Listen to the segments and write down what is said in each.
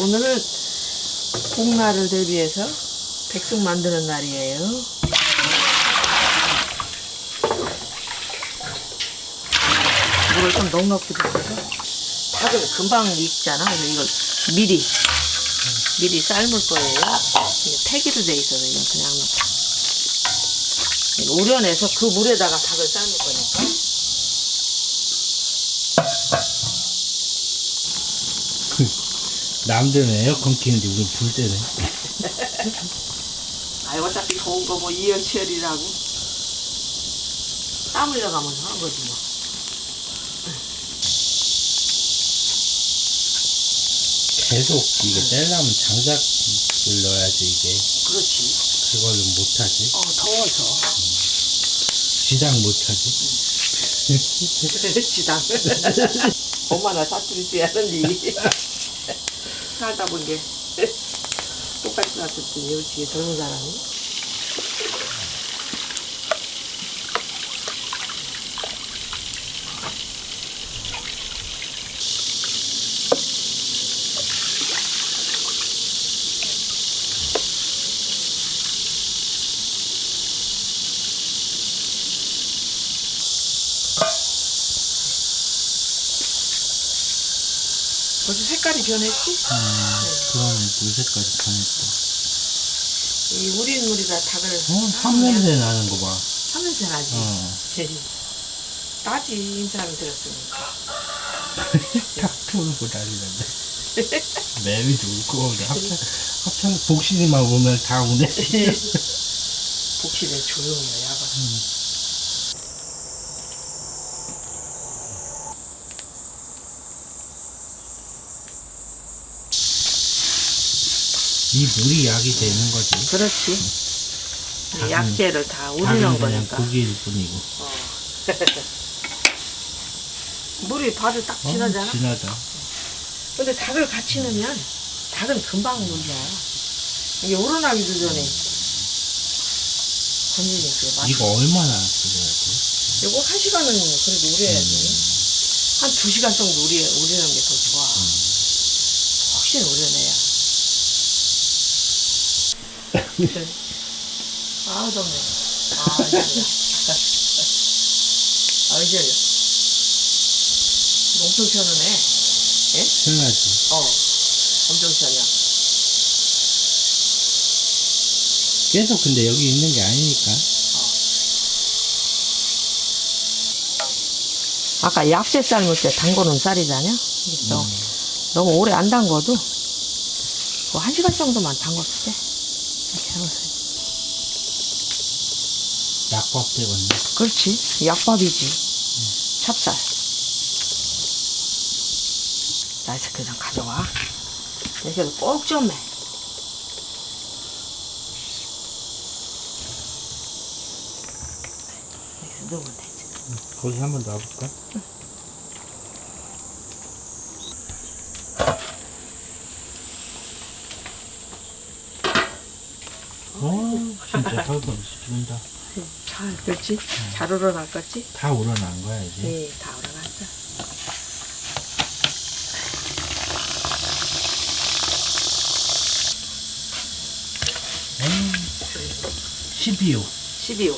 오늘은 복날을 대비해서 백숙 만드는 날이에요. 물을 좀 넉넉히 붓어서 닭을 금방 익잖아. 그래서 이걸 미리 미리 삶을 거예요. 이게 폐기로 돼 있어서 이건 그냥 넣고. 우려내서 그 물에다가 닭을 삶을 거니까. 남들은 에어컨 키는데 우리 불 때네. 아이 어차피 더운 거뭐 이열치열이라고 땀 흘려가면서 하는 거지 뭐. 계속 이게 떼려면 장작을 넣어야지 이게. 그렇지. 그걸로 못하지. 어 더워서. 지장 못하지. 지당. 엄마나 사투리 쥐하는지 살다 본 게 똑같이 났었지 역시 젊은 사람이. 변했지? 음, 그러네. 물 색깔이 변했다. 이 우린 물이라 닭을 어, 삼 냄새 나는 거 봐. 삼냄새 나지. 어. 나지 인사람 들었으니까. 탁 트우고 난리났네. 매미도 울고 오네. 합창, 합창 복신이만 오면 다 우네. 복실은 조용해요 야가. 이 물이 약이 되는 거지. 그렇지. 닭은- 약재를 다 닭은 우리는 그냥 거니까. 고기일 뿐이고. 어. 물이 발을 딱 어, 지나잖아. 진하다. 근데 닭을 같이 넣으면 닭은 금방 물려. 이게 우러나기도 전에 건지니까 맛. 이거 얼마나 끓여야 돼? 이거 한 시간은 그래도 우려야지. 한 두 시간 정도 우리, 우리는 게 더 좋아. 훨씬 우려내야. 아, 덥네. 아, 이제. 아, 이제. 엄청 시원하네. 시원하지. 어, 엄청 시원해. 계속 근데 여기 있는 게 아니니까. 아까 약재 삶을 때 담궈놓은 쌀이잖아요. 그래서 너무 오래 안 담궈도 그한 시간 정도만 담궜을 때 해보세요. 약밥 되겠네. 그렇지. 약밥이지. 찹쌀. 라이스크 좀 가져와. 이렇게 해서 꼭좀 해. 이렇게 넣으면 되지. 거기 한 번 놔볼까? 어, 진짜 설거지 죽는다. 잘, 그렇지? 잘 우러났겠지? 다 우러난 거야, 이제. 네, 다 우러났어. 음, 12호. 12호.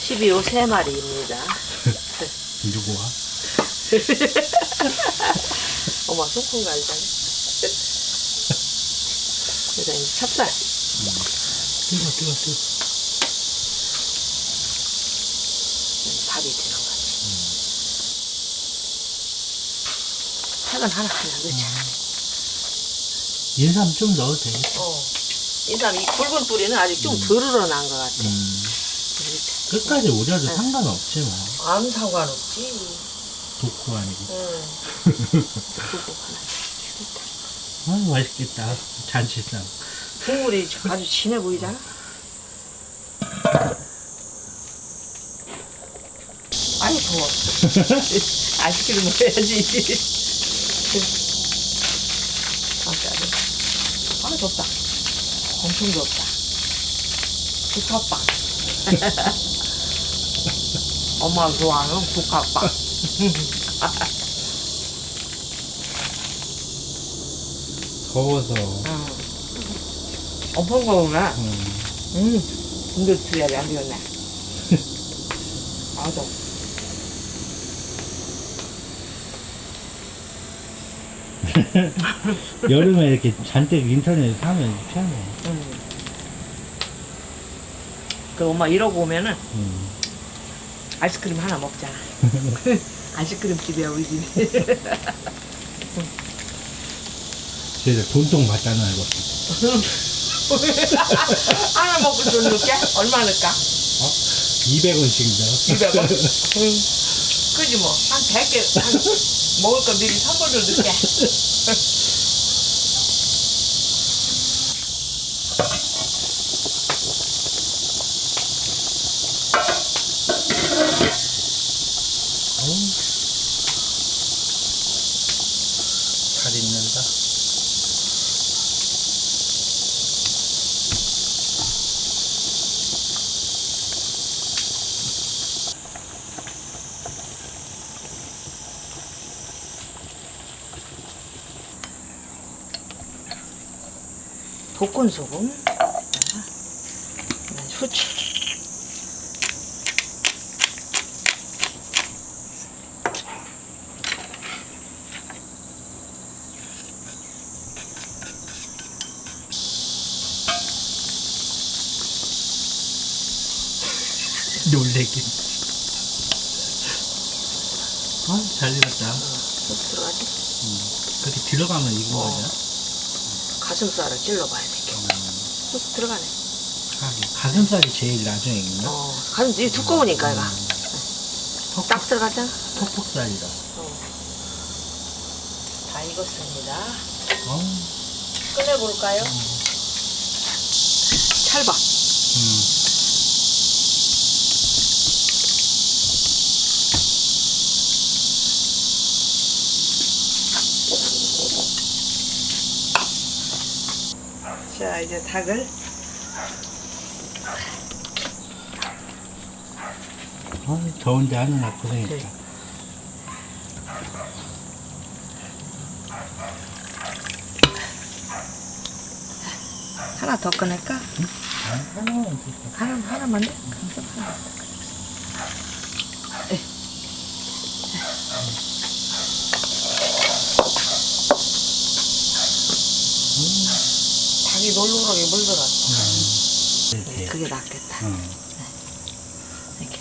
12호 세 마리입니다 누구와? 어머, 소풍 갈자네. 그래서 이제 찹쌀. 뜨거, 뜨거, 뜨거. 밥이 되는 거지. 색은 하나 하나 넣자. 인삼 좀 넣어도 되겠다. 어. 인삼 이 굵은 뿌리는 아직 좀 덜 우러난 것 같아. 음, 그렇지. 끝까지 우려도 네. 상관없지, 뭐. 아무 상관없지. 독고 아니고. 응. 그거 하나. 아, 맛있겠다. 잔치상. 국물이 아주 진해 보이잖아. 아유 더워. 아이스크림 먹어야지. 깜짝이야. 아 덥다. 엄청 덥다. 국화빵. 엄마 좋아하는 국화빵. 더워서. 어. 엄청 거구나. 음. 음, 근데 주야리 안 되겠네. 맞아. 여름에 이렇게 잔뜩 인터넷에 사면 편해. 음. 그 엄마 이러고 오면은 음. 아이스크림 하나 먹잖아. 아이스크림 집이야 우리 집이. 제가 돈통 맞잖아, 이거. 하나 먹고 돈 넣을게? 얼마 넣을까? 200원씩 넣어. 200원? 응. 그지 뭐. 한 100개, 한 먹을 거 미리 선물로 넣을게. 잘 익는다. 볶은 소금, 후추. 놀래긴. 아, 잘 익었다. 쑥 들어가지? 그렇게 들어가면 익은 어. 거냐? 가슴살을 찔러봐야 돼. 이렇게. 쑥 들어가네. 하긴. 가슴살이 제일 나중에 익나? 어, 가슴 이 두꺼우니까 얘가. 퍽퍽, 딱 들어가잖아. 퍽퍽살이라. 어. 다 익었습니다. 어, 꺼내볼까요? 찰밥. 음. 자, 이제 닭을 아, 더운데 하느라 고생했다. 네. 하나 더 꺼낼까? 아, 하나만 더. 하나, 하나만 돼? 그럼 하나. 에. 닭이 놀놀하게 물들었어. 네, 네. 그게 낫겠다. 응. 이렇게.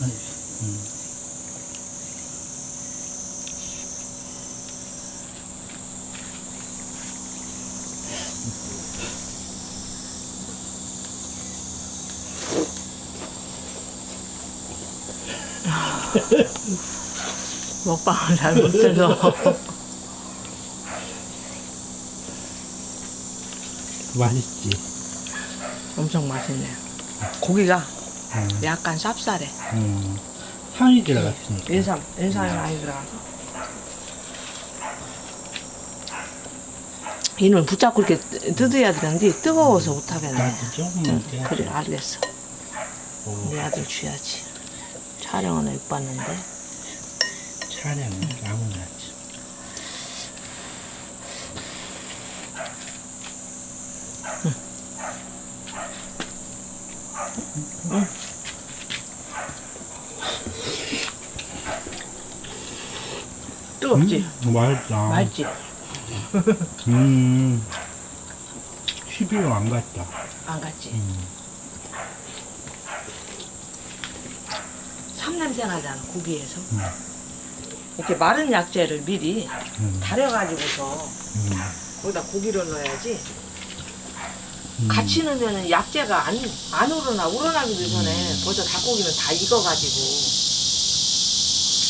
아니, 음. 먹방을 잘 못해서. 맛있지. 엄청 맛있네요. 고기가 응. 약간 쌉쌀해. 음. 향이 들어갔으니까. 인삼, 인삼이 많이 들어가서. 이놈을 붙잡고 이렇게 뜯- 뜯어야 되는데 뜨거워서 못하겠네. 나도 응, 그래, 알겠어. 오, 내 아들 줘야지. 촬영은 못 봤는데. 촬영은 아무나 하지. 뜨겁지? 음, 맛있다. 맛있지? 음. 12호 안 갔다. 안 갔지? 음. 삼냄새 나잖아, 고기에서. 음. 이렇게 마른 약재를 미리 음. 다려가지고서 음. 거기다 고기를 넣어야지. 음. 같이 넣으면 약재가 안, 안 우러나, 우러나기도 전에 벌써 닭고기는 다 익어가지고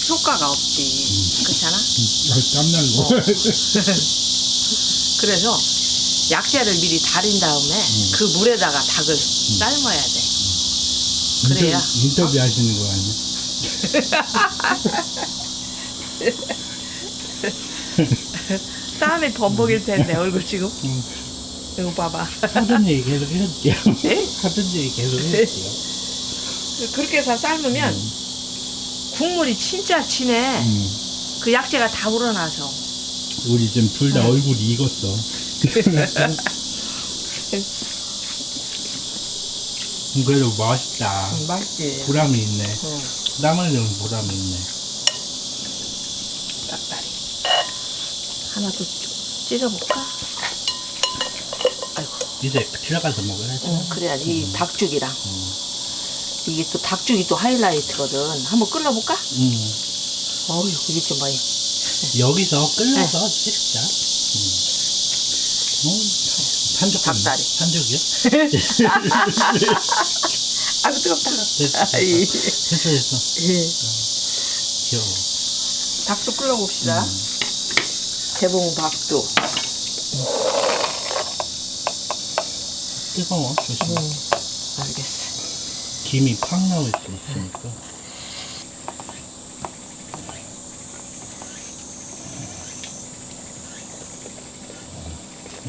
효과가 없지. 그렇잖아? 아, 땀나고. 그래서 약재를 미리 다린 다음에 그 물에다가 닭을 삶아야 돼. 그래야. 인터, 인터뷰 하시는 거 아니야? 땀이 범벅일 텐데, 얼굴 지금. 음. 이거 봐봐. 하던 얘기 계속 했지요. 네? 하던 얘기 계속 했지요. 그렇게 해서 삶으면 국물이 진짜 진해. 음. 그 약재가 다 우러나서. 우리 지금 둘 다 얼굴이 익었어. 그래도 맛있다. 음, 맛있지. 보람이 있네. 응, 땀 흘리는 보람이 있네. 닭다리. 하나 더쭉 찢어볼까? 아이고, 이제 들어가서 먹어야지. 응, 그래야지. 이 닭죽이랑. 이게 또 닭죽이 또 하이라이트거든. 한번 끓여볼까? 음. 어휴, 이게 좀 많이. 여기서 끌려서 네. 찍자. 음. 음. 산적 닭다리. 산적이요? 아이고, 뜨겁다. 됐어, 아이. 됐어, 됐어. 예. 귀여워. 닭도 끓여봅시다. 음. 재봉 닭도. 뜨거워, 조심해. 음, 알겠어. 김이 팍 나올 수 있으니까.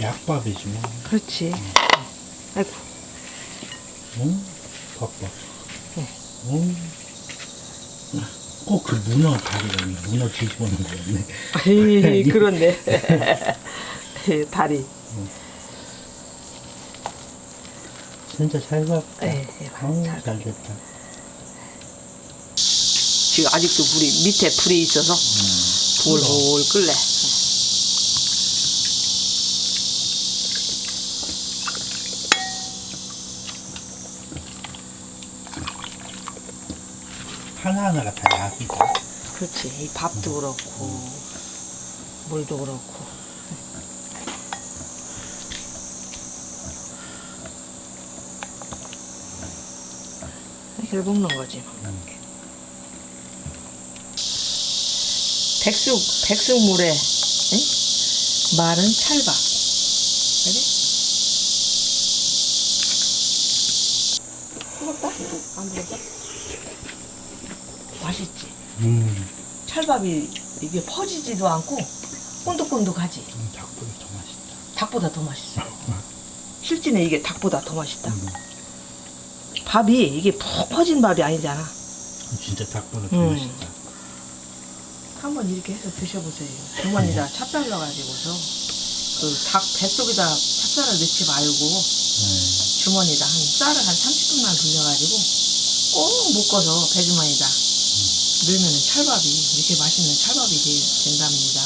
약밥이지 뭐. 그렇지. 아이고, 응? 바빠. 네. 응? 꼭 그 문어 다리가 있네. 문어 뒤집어 놓은 거였네. 에이, 그런데. 다리. 진짜 잘 봤다. 예, 예, 아우, 잘 잘 됐다. 지금 아직도 불이, 밑에 불이 있어서 볼볼 끓래. 하나하나가 다 약이다. 그렇지. 이 밥도 그렇고, 물도 그렇고. 이렇게 먹는 거지. 뭐. 백숙, 백숙물에, 응? 마른 찰밥. 그래? 뜨겁다? 안 뜨겁다? 맛있지? 음, 찰밥이 이게 퍼지지도 않고 꼰득꼰득하지. 음, 닭보다 더 맛있다. 닭보다 더 맛있어. 실제는 이게 닭보다 더 맛있다. 음, 밥이 이게 푹 퍼진 밥이 아니잖아. 진짜 닭보다 더 음. 맛있다. 한번 이렇게 해서 드셔보세요. 주머니에다 찹쌀 넣어가지고서 그 닭 뱃속에다 찹쌀을 넣지 말고 네. 주머니에다 한 쌀을 한 30분만 돌려가지고 꼭 묶어서 배주머니에다 넣으면 찰밥이 이렇게 맛있는 찰밥이 되- 된답니다.